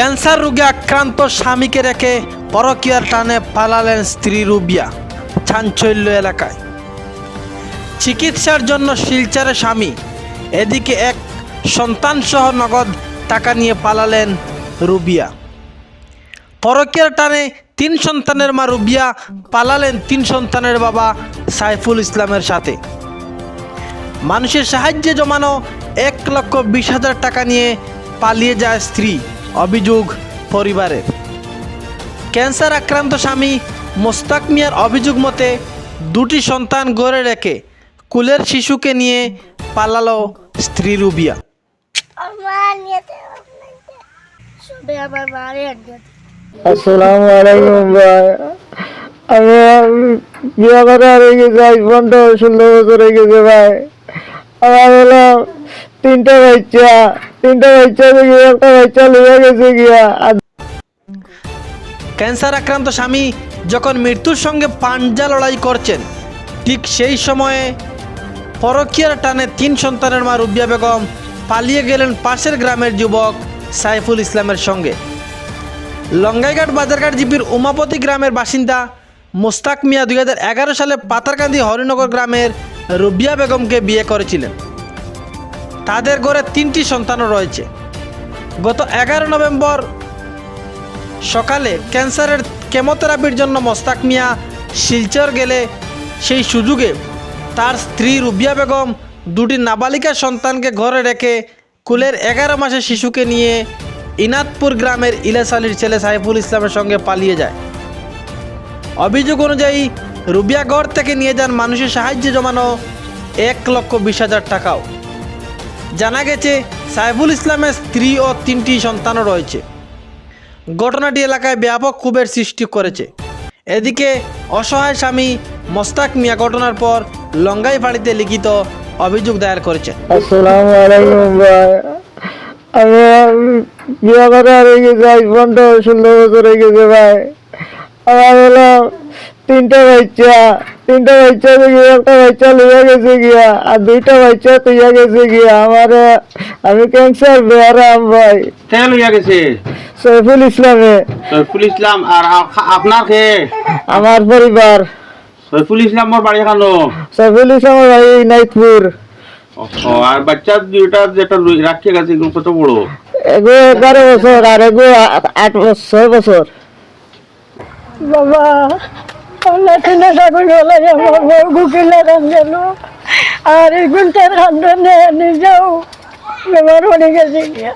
Cancer রোগে আক্রান্ত স্বামীকে রেখে পরকীয়ার টানে পালালেন স্ত্রী রুবিয়া, চাঞ্চল্য এলাকায়। চিকিৎসার জন্য শিলচারে স্বামী, এদিকে এক সন্তানসহ নগদ টাকা নিয়ে পালালেন রুবিয়া। পরকীয়ার টানে তিন সন্তানের মা রুবিয়া, পালালেন তিন সন্তানের বাবা সাইফুল ইসলামের সাথে। মানুষের সাহায্যে জমানো এক লক্ষ বিশ হাজার টাকা নিয়ে পালিয়ে যায় স্ত্রী। অভিযোগ পরিবারের। ক্যান্সার আক্রান্ত স্বামী মোস্তাক মিয়ার অভিযোগ মতে দুটি সন্তান গড়ে রেখে কুলের শিশুকে নিয়ে পালালো স্ত্রী রুবিয়া। আসসালামু আলাইকুম ভাই। আমি বিয়ে করে হারিয়ে গেছি আজ ষোলো বছর হয়ে গেছে ভাই। আমার হলো বাচ্চা বাচ্চা একটা বাচ্চা লিয়ে গেছে গিয়া। ক্যান্সার আক্রান্ত স্বামী যখন মৃত্যুর সঙ্গে পাঞ্জা লড়াই করছেন, ঠিক সেই সময়ে পরকীয়ার টানে তিন সন্তানের মা রুবিয়া বেগম পালিয়ে গেলেন পাশের গ্রামের যুবক সাইফুল ইসলামের সঙ্গে। লঙ্গাইঘাট বাজারঘাট জিপির উমাপতি গ্রামের বাসিন্দা মোস্তাক মিয়া দুই হাজার এগারো সালে পাতারকান্দি হরিনগর গ্রামের রুবিয়া বেগমকে বিয়ে করেছিলেন। তাদের ঘরে তিনটি সন্তানও রয়েছে। গত এগারো নভেম্বর সকালে ক্যান্সারের কেমোথেরাপির জন্য মোস্তাক মিয়া শিলচর গেলে সেই সুযোগে তার স্ত্রী রুবিয়া বেগম দুটি নাবালিকা সন্তানকে ঘরে রেখে কুলের এগারো মাসের শিশুকে নিয়ে ইনাদপুর গ্রামের ইলাস আলীর ছেলে সাইফুল ইসলামের সঙ্গে পালিয়ে যায়। অভিযোগ অনুযায়ী রুবিয়া রুবিয়াগড় থেকে নিয়ে যান মানুষের সাহায্যে জমানো এক লক্ষ বিশ হাজার টাকাও। জানা গেছে, সাইফুল ইসলামের স্ত্রী ও তিনটি সন্তানও রয়েছে। ঘটনাটি এলাকায় ব্যাপক ক্ষোভের সৃষ্টি করেছে। এদিকে, অসহায় স্বামী মোস্তাক মিয়া ঘটনার পর লঙ্গাই ফাঁড়িতে লিখিত অভিযোগ দায়ের করেছে আমি বিয়ে ষোলো বছর ভাই। আমার তিনটা বাচ্চা তিনটা বাচ্চা থেকে একটা বাচ্চা লিয়ে গেছে গিয়া আর দুইটা বাচ্চা তুইয়া গেছে গিয়া। আমার আমি ক্যান্সার বেয়ারাম ভাই। কে লইয়া গেছে? সৈফুল ইসলামে। সৈফুল ইসলাম আর আপনার কে? আমার পরিবার। সৈফুল ইসলামর বাড়ি এখানো সৈফুল ইসলামের বাড়ি নাইতপুর ও আর বাচ্চা দুইটা যেটা রাখিয়ে গেছে এগুলো কত বড়? এগো এগারো বছর আর এগো আট বছর ছয় বছর। বাবা। আর এই গুলটার খান্দনে নিজেও বেমার গেছে। গিয়া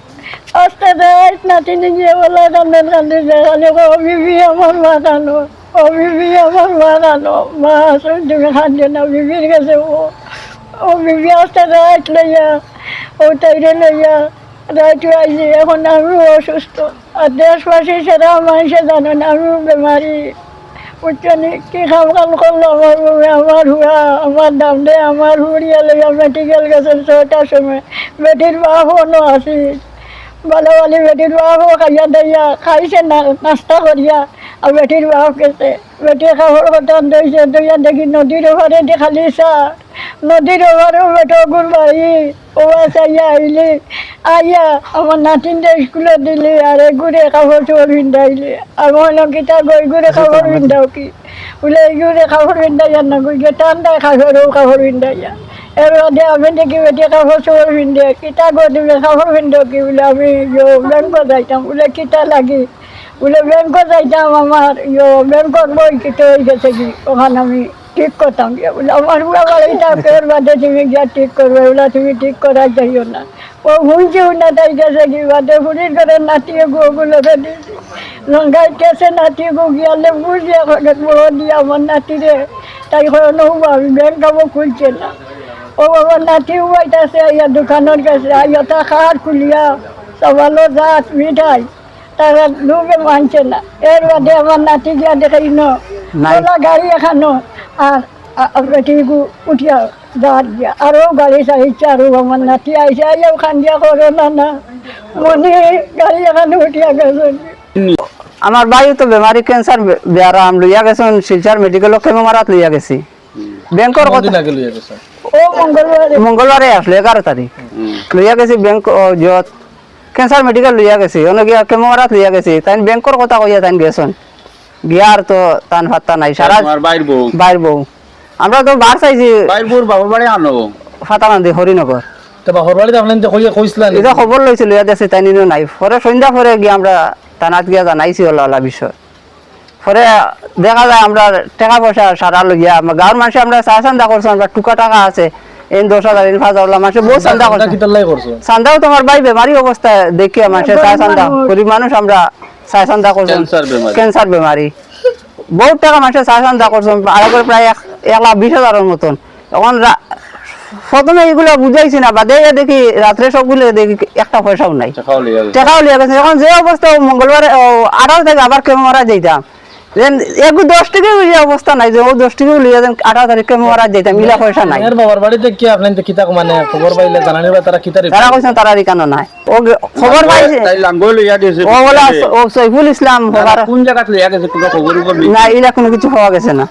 আস্তে রাত নাতি নিজে বলে কান্দেন কান্দে দেখালে ও বিবি আমার মা কানো ও বিবি মা কানো মা আসুন তুমি খান্দে না বিবির কাছে ও ও বিবি আস্তে রাত লইয়া, ও তাইরে লইয়া রাইটু আইছে। এখন আমিও অসুস্থ, আর দেশবাসী সেটা মানুষে জানে না, আমিও বেমারি। বুঝছেন কি খাম খাম করল আমার বউয়ে, আমার হুয়া আমার দাম দে আমার হুড়িয়া লইয়া মেডিকেল গেছেন ছয়টার সময় বেটির বাপনও আছি ভালো ভালো বেটির বাপও খাইয়া দইয়া খাইছে না নাস্তা করিয়া আর বেটির বাপ গেছে বেটি খাবার কথা দইছে দইয়া দেখি নদীর ওপারে দেখালি চা নদীর ওপারেও বেটো গুড় বাড়ি ও চাইয়া আইলি আইয়া আমার নাতিনটা স্কুলে দিলি আর এগুড়ে কাপড় চোপড় পিন্ধাইলি। আর মহিলা কিতা গই গুড়ে কাপড় পিন্ধাও কি? বলে এগুড়ে কাপড় পিন্ধাইয়া না গই গে ঠান্ডায় খাবারও কাপড় পিন্ধাইয়া। এর মধ্যে আমি দেখি বেটি কাপড় চোপড় পিন্ধে কিতা গো দিলে কাপড় পিন্ধাও কি? বলে আমি ব্যাংক যাইতাম। বলে কিতা লাগি? বলে ব্যাংক যাইতাম আমার ইয়ো ব্যাংকর বই কিতে হয়ে গেছে কি? ওখানে আমি ঠিক করতাম। আমার বুড়া বাড়িটা ফের বাদে তুমি গিয়া ঠিক করবে বলে তুমি ঠিক করার যাইও না। ও শুনছিও না, তাই গেছে কি বাদে ফুরির করে নাতিয়ে গুলো দিয়েছি। লঙ্কাই কেসে নাতি গো গিয়ালে বুঝিয়া বড় দিয়ে আমার নাতিরে তাই হলো আমি ব্যাংক কাবো খুলছে না। ও আমার নাতি উবাইতেছে, আইয়া দোকানের কাছে আইয়া তা খার খুলিয়া সবালো জাত মিঠাই, তারা ঢুকে মানছে না। এর বাদে আমার নাতি গিয়া দেখাই ন। ওলা গাড়ি এখানো আর বেটি উঠিয়া দাঁড় গিয়া। আরও গাড়ি চাইছে আরও আমার নাতি আইসে আইয়াও খান্দিয়া করো না না। মনে গাড়ি এখানে উঠিয়া গেছে। আমার ভাইও তো বেমারি ক্যান্সার বেয়ারাম লইয়া গেছেন শিলচার মেডিকেল কেমো মারাত লইয়া গেছি। ব্যাংকর কথা ও মঙ্গলবারে। মঙ্গলবারে আসলে এগারো তারিখ। লইয়া গেছি ব্যাংক যত ক্যান্সার মেডিকেল লইয়া গেছি অনেক গিয়া কেমোরাত লইয়া গেছি তাই ব্যাংকর কথা কইয়া তাই গেছন। গিয়ার তো তান ফাত্তা নাই সারা বাইর বউ। বাইর বউ। আমরা তো বার চাইছি বাইর বউর বাবার বাড়ি আনো। হরিনগর। তো বাহর বাড়িতে আপনার যে কইয়া কইছিলেন। এটা খবর লইছিল ইয়াত আছে তাই নিনো নাই। পরে সন্ধ্যা পরে গিয়ে আমরা তানাত গিয়া জানাইছি ওলা বিষয়। পরে দেখা যায় আমরা টাকা পয়সা সারা লইয়া আমার গাঁৱৰ মানুষে আমরা চা চান্দা করছ আমরা টুকা টাকা আছে। এই দশ হাজার এই পাঁচ হাজার মানুষে বহু চান্দা করছে। চান্দাও তোমার ভাই বেমারি অবস্থা দেখি মানুষের চা চান্দা গরিব মানুষ আমরা চা চান্দা করছ ক্যান্সার বেমারি। বহুত টাকা মানুষের চা চান্দা করছ আগে করে প্রায় এক এক লাখ বিশ হাজারের মতন। এখন রা- প্রথমে এগুলো বুঝাইছি না বাদে দেখি রাত্রে সবগুলো দেখি একটা পয়সাও নাই। টাকাও লিয়ে গেছে। এখন যে অবস্থা মঙ্গলবার আড়াল আঠারো থেকে আবার কেমন মারা যাইতাম। একটু দশ টাকাও এই অবস্থা নাই যে ও দশ টাকাও লিয়ে দেন আঠারো তারিখ কেমন মারা যাইতাম ইলা পয়সা নাই। এর বাবার বাড়িতে কি আপনার কিতা মানে খবর পাইলে জানানি বা তারা কিতা তারা কইছেন তারা রিকানো নাই। ও খবর পাইছে? তাই লাঙ্গল লইয়া দিয়েছে ও বলে ও সৈফুল ইসলাম হবার কোন গেছে কোনো খবর উপর না ইলা কোনো কিছু হওয়া গেছে না।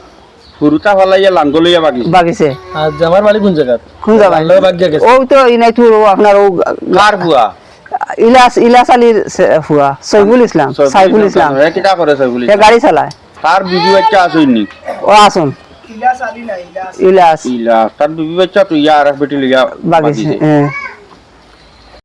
ফুরুতা ফালাইয়া লাঙ্গল লইয়া বাকি বাগিছে। আর আমার বাড়ি কোন জায়গা কোন ভালো ভাগ্য গেছে। ও তো ইনাই তো আপনার ও কার বুয়া ইলাস ইলাস আলীর হুয়া সৈফুল ইসলাম সাইফুল ইসলাম। এ কিটা করে সাইফুল সে ইসলাম? গাড়ি চালায়। তার বিবি বাচ্চা আসইনি ও আসুন। ইলাস ইলা তার বিবি বাচ্চা তো ইয়া আর এক বেটি বাগিছে বাগিছে। হ্যাঁ।